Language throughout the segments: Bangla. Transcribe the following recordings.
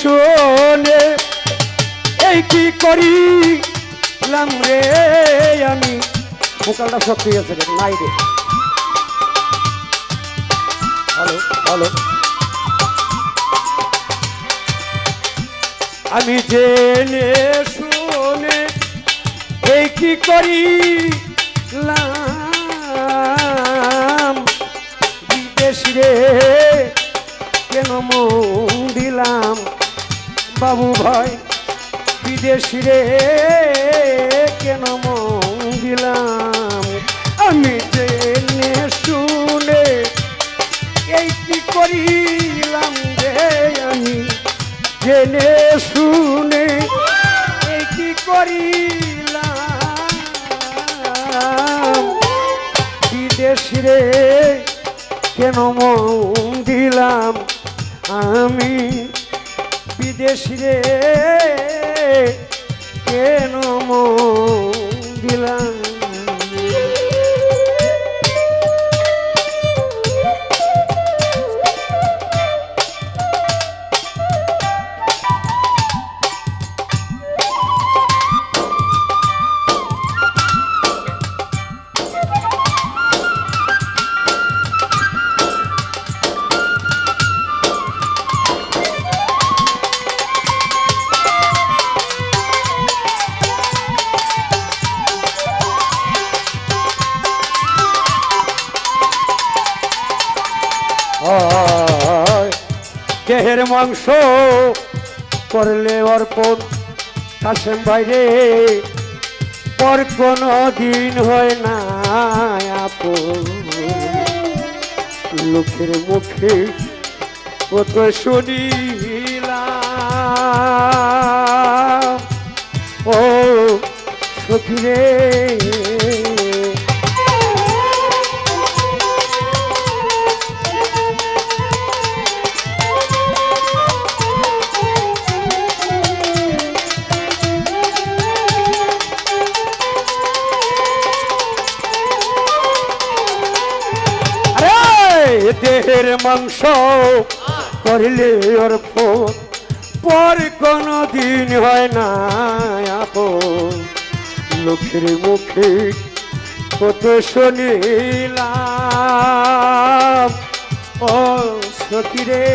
শোনে, এই কি করিলাম রে আমি? ভোকালটা শক্তি আছে নাই রে। হ্যালো হ্যালো আমি জেনে শুনে, এই কি করিলাম? বিদেশ রে, কেন দিলাম বাবু ভাই, বিদেশি রে, কেন মন দিলাম আমি জেনে শুনে এই কি করিলাম রে আমি? জেনে শুনে এই কি করিলাম? বিদেশ রে, কেন মন দিলাম আমি বিদেশি রে কেন দিলাম? দেহের মাংস করলে অর্পণ কাশেম বাইরে পর কোনো দিন হয় না লোকের মুখে কত শুনিলাম, ও সখী দেহের মাংস করিলে অর্প পর কোনো দিন হয় না লোকের মুখে কত শুনিলাম, ও সখিরে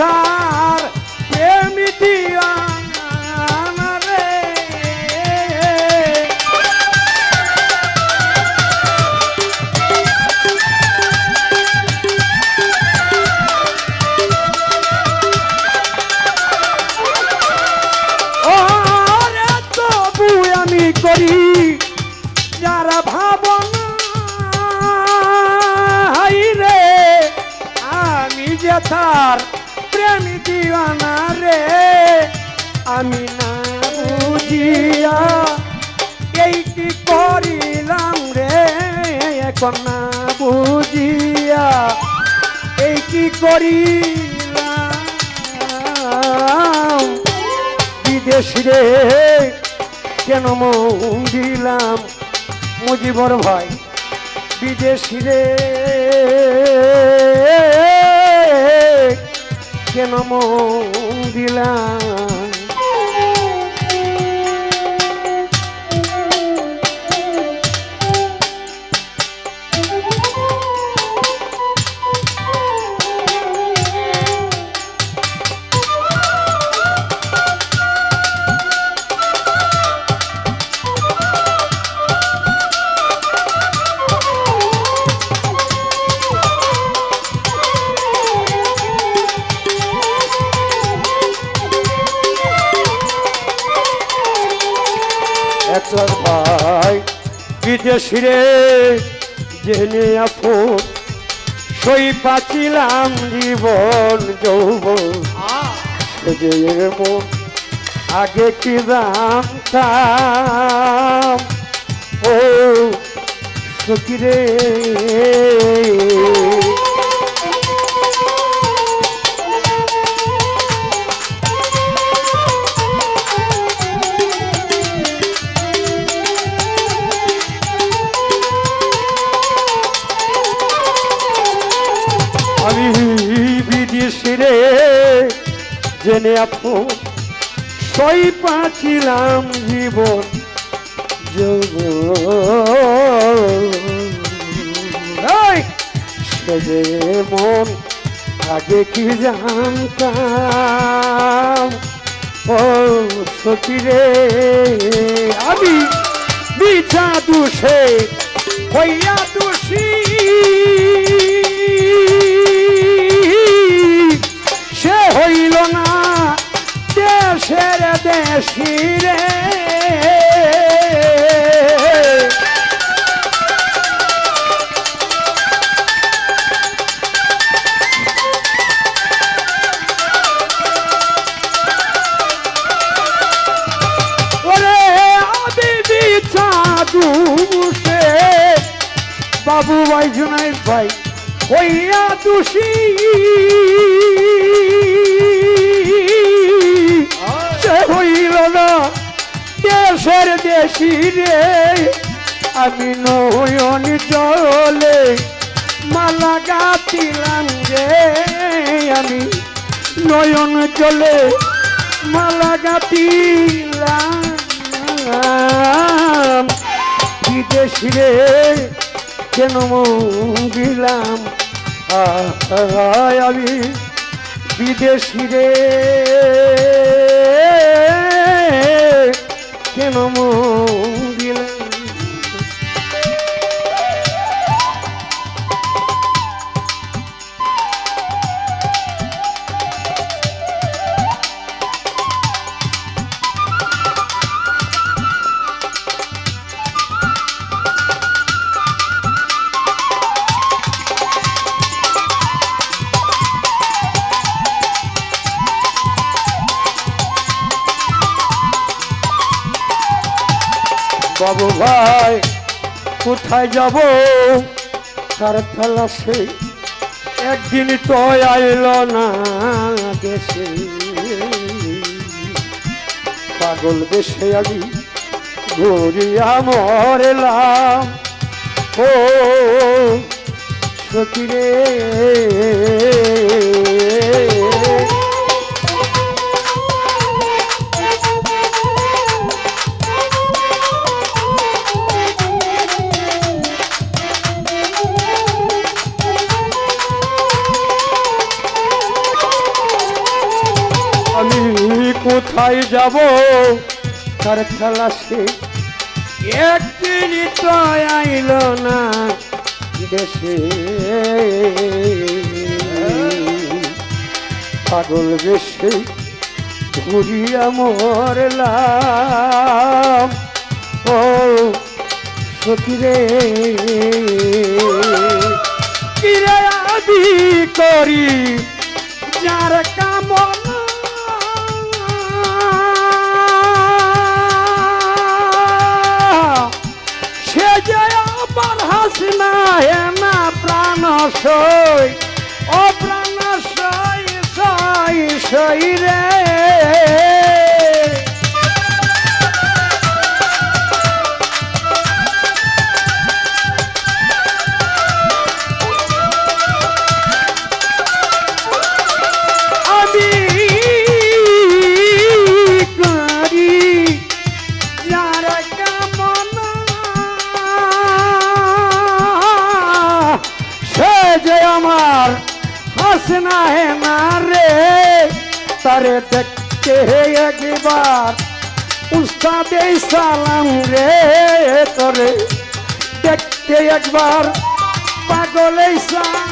আমি আমি না বুঝিয়া এই কি করিলাম রে? এখন না বুঝিয়া এই কি করিলাম? বিদেশ রে, কেন মন দিলাম মুজিবর ভাই, বিদেশি রে। কেন মন দিলাম একলার ভাই বিদেশি রে জেনে আপন সই পাচিলাম জীবন যৌবন। সে যে মন আগে কি জানতাম? ও সখী রে আপু, সই পাচ্ছিলাম জীবন যৌবন। সে যে মন আগে কি জানতাম? ও, সতী রে, আমি মিছা দুষে হইয়া দোষী। দেশি রে। বাবু ভাই জুনাই ভাই হইয়া দোষী। দেশের দেশি রে। আমি নয়ন জলে মালা গাতিলাম রে। আমি নয়ন চলে মালা গাতিলাম বিদেশি রে, কেন দিলাম আমি বিদেশি রে। কেন মন বাবু ভাই, কোথায় যাব? তার তালাশে একদিন তো আইল না দেশে। পাগল দেশে আমি ঘুরিয়া মরলাম। ও সতী কোথায় যাব? তার খেলাসে একদিন তো আইল না দেশে। পাগল বেশে ঘুরিয়া মরলাম। ও সতীরে কিরে আদি করি? যার কামনা সই ও প্রাণ সই সই সই রে। আমার হাসনা হে না রে। তারে দেখতে হে একবার, উস্তাদে সালাম রে তোরে। দেখতে একবার পাগলে সালাম।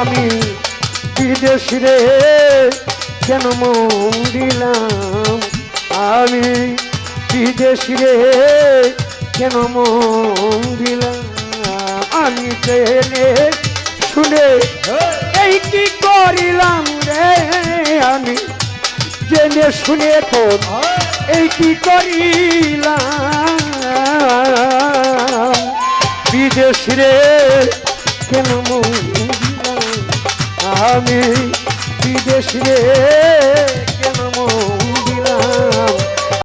আমি বিদেশ রে, কেন মন দিলাম? আমি বিদেশ রে, কেন মন দিলাম? আমি জেনে শুনে, এই কি করিলাম রে আমি? জেনে শুনে তোর এই কি করিলাম? বিদেশ রে, কেন আমি বিদেশ রে